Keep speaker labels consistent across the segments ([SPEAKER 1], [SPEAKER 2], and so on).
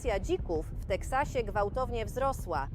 [SPEAKER 1] Populacja dzików w Teksasie gwałtownie wzrosła.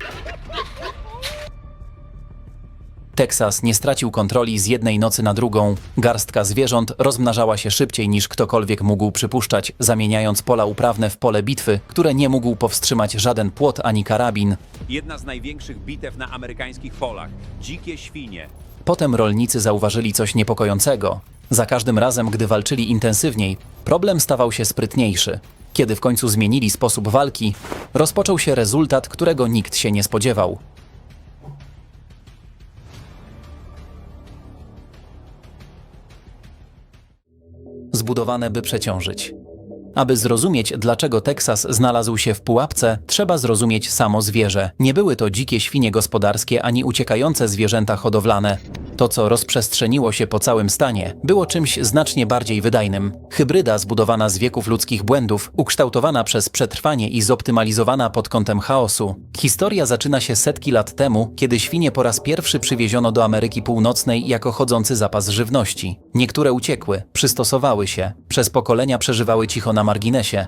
[SPEAKER 2] Teksas nie stracił kontroli z jednej nocy na drugą. Garstka zwierząt rozmnażała się szybciej niż ktokolwiek mógł przypuszczać, zamieniając pola uprawne w pole bitwy, które nie mógł powstrzymać żaden płot ani karabin.
[SPEAKER 3] Jedna z największych bitew na amerykańskich polach. Dzikie świnie.
[SPEAKER 2] Potem rolnicy zauważyli coś niepokojącego. Za każdym razem, gdy walczyli intensywniej, problem stawał się sprytniejszy. Kiedy w końcu zmienili sposób walki, rozpoczął się rezultat, którego nikt się nie spodziewał. Zbudowane, by przeciążyć. Aby zrozumieć, dlaczego Teksas znalazł się w pułapce, trzeba zrozumieć samo zwierzę. Nie były to dzikie świnie gospodarskie ani uciekające zwierzęta hodowlane. To, co rozprzestrzeniło się po całym stanie, było czymś znacznie bardziej wydajnym. Hybryda zbudowana z wieków ludzkich błędów, ukształtowana przez przetrwanie i zoptymalizowana pod kątem chaosu. Historia zaczyna się setki lat temu, kiedy świnie po raz pierwszy przywieziono do Ameryki Północnej jako chodzący zapas żywności. Niektóre uciekły, przystosowały się, przez pokolenia przeżywały cicho na marginesie.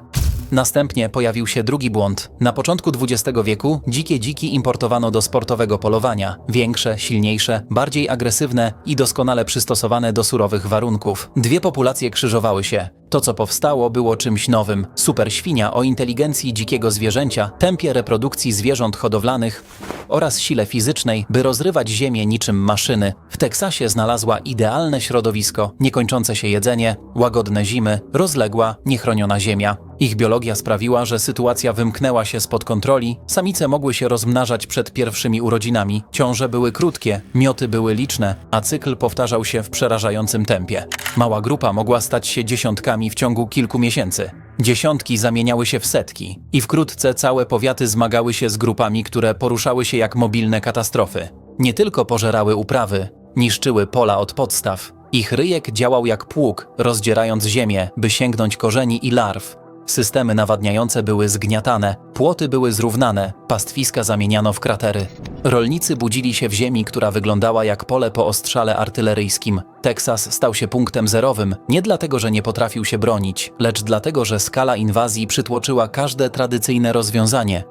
[SPEAKER 2] Następnie pojawił się drugi błąd. Na początku XX wieku dzikie dziki importowano do sportowego polowania. Większe, silniejsze, bardziej agresywne i doskonale przystosowane do surowych warunków. Dwie populacje krzyżowały się. To, co powstało, było czymś nowym. Super świnia o inteligencji dzikiego zwierzęcia, tempie reprodukcji zwierząt hodowlanych oraz sile fizycznej, by rozrywać ziemię niczym maszyny. W Teksasie znalazła idealne środowisko, niekończące się jedzenie, łagodne zimy, rozległa, niechroniona ziemia. Ich biologia sprawiła, że sytuacja wymknęła się spod kontroli, samice mogły się rozmnażać przed pierwszymi urodzinami, ciąże były krótkie, mioty były liczne, a cykl powtarzał się w przerażającym tempie. Mała grupa mogła stać się dziesiątkami w ciągu kilku miesięcy. Dziesiątki zamieniały się w setki i wkrótce całe powiaty zmagały się z grupami, które poruszały się jak mobilne katastrofy. Nie tylko pożerały uprawy, niszczyły pola od podstaw. Ich ryjek działał jak pług, rozdzierając ziemię, by sięgnąć korzeni i larw. Systemy nawadniające były zgniatane, płoty były zrównane, pastwiska zamieniano w kratery. Rolnicy budzili się w ziemi, która wyglądała jak pole po ostrzale artyleryjskim. Teksas stał się punktem zerowym, nie dlatego, że nie potrafił się bronić, lecz dlatego, że skala inwazji przytłoczyła każde tradycyjne rozwiązanie.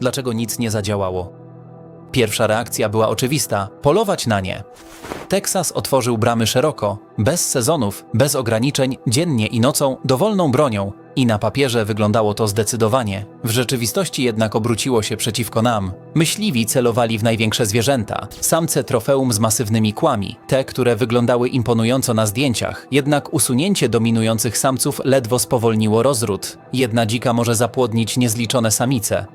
[SPEAKER 2] Dlaczego nic nie zadziałało? Pierwsza reakcja była oczywista polować na nie. Teksas otworzył bramy szeroko, bez sezonów, bez ograniczeń, dziennie i nocą, dowolną bronią. I na papierze wyglądało to zdecydowanie. W rzeczywistości jednak obróciło się przeciwko nam. Myśliwi celowali w największe zwierzęta. Samce trofeum z masywnymi kłami, te, które wyglądały imponująco na zdjęciach. Jednak usunięcie dominujących samców ledwo spowolniło rozród. Jedna dzika może zapłodnić niezliczone samice.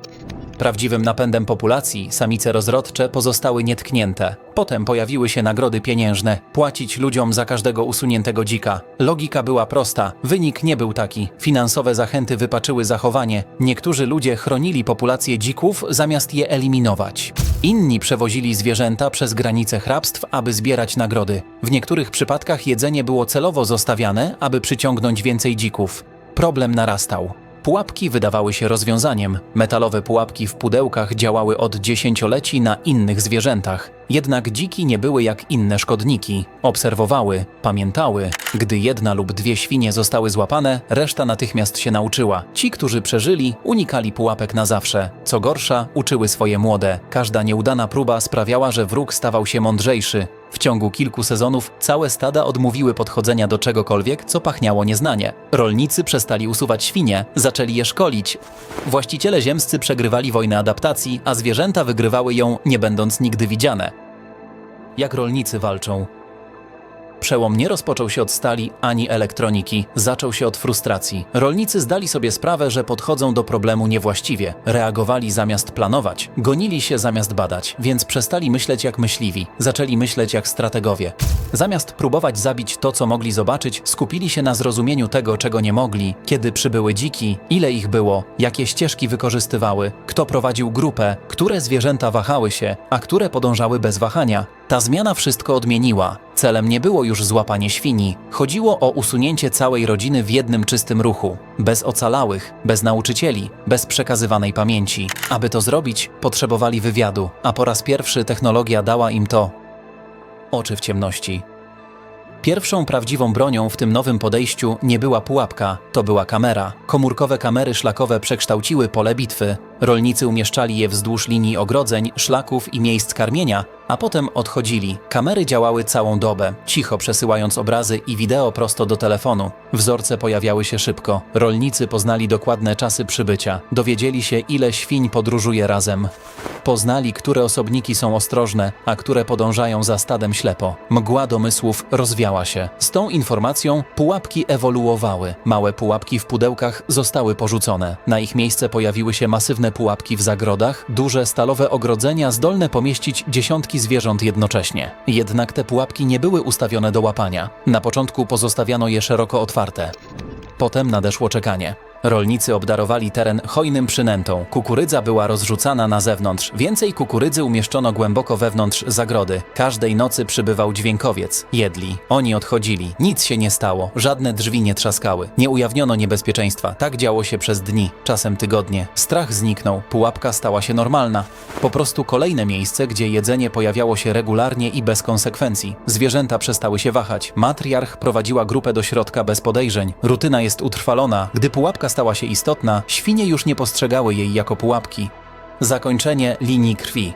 [SPEAKER 2] Prawdziwym napędem populacji samice rozrodcze pozostały nietknięte. Potem pojawiły się nagrody pieniężne, płacić ludziom za każdego usuniętego dzika. Logika była prosta, wynik nie był taki. Finansowe zachęty wypaczyły zachowanie. Niektórzy ludzie chronili populację dzików zamiast je eliminować. Inni przewozili zwierzęta przez granice hrabstw, aby zbierać nagrody. W niektórych przypadkach jedzenie było celowo zostawiane, aby przyciągnąć więcej dzików. Problem narastał. Pułapki wydawały się rozwiązaniem. Metalowe pułapki w pudełkach działały od dziesięcioleci na innych zwierzętach. Jednak dziki nie były jak inne szkodniki. Obserwowały, pamiętały. Gdy jedna lub dwie świnie zostały złapane, reszta natychmiast się nauczyła. Ci, którzy przeżyli, unikali pułapek na zawsze. Co gorsza, uczyły swoje młode. Każda nieudana próba sprawiała, że wróg stawał się mądrzejszy. W ciągu kilku sezonów całe stada odmówiły podchodzenia do czegokolwiek, co pachniało nieznanie. Rolnicy przestali usuwać świnie, zaczęli je szkolić. Właściciele ziemscy przegrywali wojnę adaptacji, a zwierzęta wygrywały ją, nie będąc nigdy widziane. Jak rolnicy walczą? Przełom nie rozpoczął się od stali ani elektroniki, zaczął się od frustracji. Rolnicy zdali sobie sprawę, że podchodzą do problemu niewłaściwie, reagowali zamiast planować, gonili się zamiast badać, więc przestali myśleć jak myśliwi, zaczęli myśleć jak strategowie. Zamiast próbować zabić to, co mogli zobaczyć, skupili się na zrozumieniu tego, czego nie mogli, kiedy przybyły dziki, ile ich było, jakie ścieżki wykorzystywały, kto prowadził grupę, które zwierzęta wahały się, a które podążały bez wahania. Ta zmiana wszystko odmieniła. Celem nie było już złapanie świni. Chodziło o usunięcie całej rodziny w jednym czystym ruchu. Bez ocalałych, bez nauczycieli, bez przekazywanej pamięci. Aby to zrobić, potrzebowali wywiadu, a po raz pierwszy technologia dała im to. Oczy w ciemności. Pierwszą prawdziwą bronią w tym nowym podejściu nie była pułapka, to była kamera. Komórkowe kamery szlakowe przekształciły pole bitwy. Rolnicy umieszczali je wzdłuż linii ogrodzeń, szlaków i miejsc karmienia, a potem odchodzili. Kamery działały całą dobę, cicho przesyłając obrazy i wideo prosto do telefonu. Wzorce pojawiały się szybko. Rolnicy poznali dokładne czasy przybycia, dowiedzieli się, ile świń podróżuje razem. Poznali, które osobniki są ostrożne, a które podążają za stadem ślepo. Mgła domysłów rozwiała się. Z tą informacją pułapki ewoluowały. Małe pułapki w pudełkach zostały porzucone. Na ich miejsce pojawiły się masywne pułapki w zagrodach, duże stalowe ogrodzenia zdolne pomieścić dziesiątki zwierząt jednocześnie. Jednak te pułapki nie były ustawione do łapania. Na początku pozostawiano je szeroko otwarte. Potem nadeszło czekanie. Rolnicy obdarowali teren hojnym przynętą. Kukurydza była rozrzucana na zewnątrz. Więcej kukurydzy umieszczono głęboko wewnątrz zagrody. Każdej nocy przybywał dźwiękowiec. Jedli. Oni odchodzili. Nic się nie stało. Żadne drzwi nie trzaskały. Nie ujawniono niebezpieczeństwa. Tak działo się przez dni, czasem tygodnie. Strach zniknął. Pułapka stała się normalna. Po prostu kolejne miejsce, gdzie jedzenie pojawiało się regularnie i bez konsekwencji. Zwierzęta przestały się wahać. Matriarch prowadziła grupę do środka bez podejrzeń. Rutyna jest utrwalona. Gdy pułapka stała się istotna, świnie już nie postrzegały jej jako pułapki. Zakończenie linii krwi.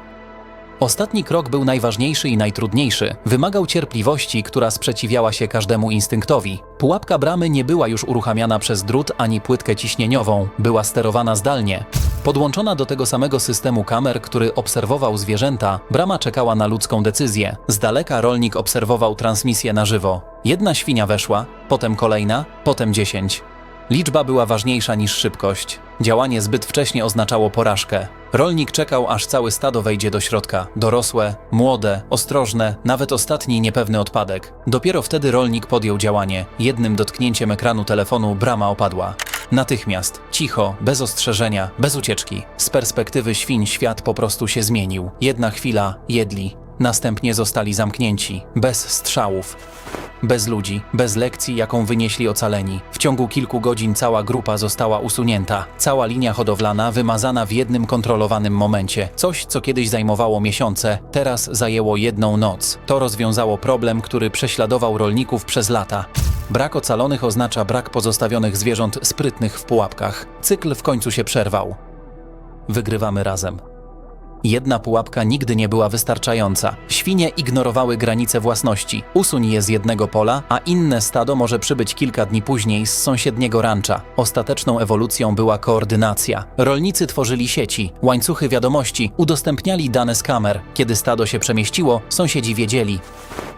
[SPEAKER 2] Ostatni krok był najważniejszy i najtrudniejszy. Wymagał cierpliwości, która sprzeciwiała się każdemu instynktowi. Pułapka bramy nie była już uruchamiana przez drut ani płytkę ciśnieniową, była sterowana zdalnie. Podłączona do tego samego systemu kamer, który obserwował zwierzęta, brama czekała na ludzką decyzję. Z daleka rolnik obserwował transmisję na żywo. Jedna świnia weszła, potem kolejna, potem dziesięć. Liczba była ważniejsza niż szybkość. Działanie zbyt wcześnie oznaczało porażkę. Rolnik czekał, aż całe stado wejdzie do środka. Dorosłe, młode, ostrożne, nawet ostatni niepewny odpadek. Dopiero wtedy rolnik podjął działanie. Jednym dotknięciem ekranu telefonu brama opadła. Natychmiast, cicho, bez ostrzeżenia, bez ucieczki. Z perspektywy świń świat po prostu się zmienił. Jedna chwila, jedli. Następnie zostali zamknięci, bez strzałów. Bez ludzi, bez lekcji, jaką wynieśli ocaleni. W ciągu kilku godzin cała grupa została usunięta. Cała linia hodowlana wymazana w jednym kontrolowanym momencie. Coś, co kiedyś zajmowało miesiące, teraz zajęło jedną noc. To rozwiązało problem, który prześladował rolników przez lata. Brak ocalonych oznacza brak pozostawionych zwierząt sprytnych w pułapkach. Cykl w końcu się przerwał. Wygrywamy razem. Jedna pułapka nigdy nie była wystarczająca. Świnie ignorowały granice własności. Usuń je z jednego pola, a inne stado może przybyć kilka dni później z sąsiedniego rancza. Ostateczną ewolucją była koordynacja. Rolnicy tworzyli sieci, łańcuchy wiadomości, udostępniali dane z kamer. Kiedy stado się przemieściło, sąsiedzi wiedzieli.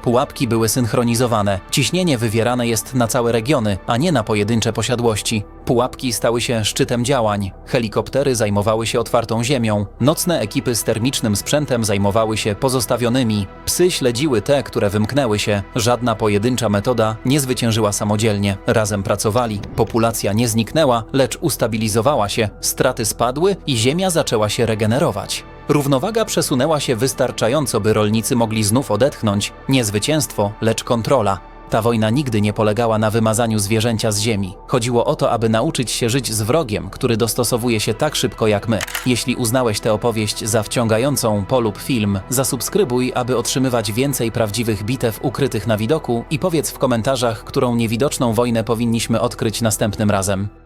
[SPEAKER 2] Pułapki były synchronizowane. Ciśnienie wywierane jest na całe regiony, a nie na pojedyncze posiadłości. Pułapki stały się szczytem działań. Helikoptery zajmowały się otwartą ziemią. Nocne ekipy z termicznym sprzętem zajmowały się pozostawionymi. Psy śledziły te, które wymknęły się. Żadna pojedyncza metoda nie zwyciężyła samodzielnie. Razem pracowali. Populacja nie zniknęła, lecz ustabilizowała się. Straty spadły i ziemia zaczęła się regenerować. Równowaga przesunęła się wystarczająco, by rolnicy mogli znów odetchnąć. Nie zwycięstwo, lecz kontrola. Ta wojna nigdy nie polegała na wymazaniu zwierzęcia z ziemi. Chodziło o to, aby nauczyć się żyć z wrogiem, który dostosowuje się tak szybko jak my. Jeśli uznałeś tę opowieść za wciągającą, polub film, zasubskrybuj, aby otrzymywać więcej prawdziwych bitew ukrytych na widoku i powiedz w komentarzach, którą niewidoczną wojnę powinniśmy odkryć następnym razem.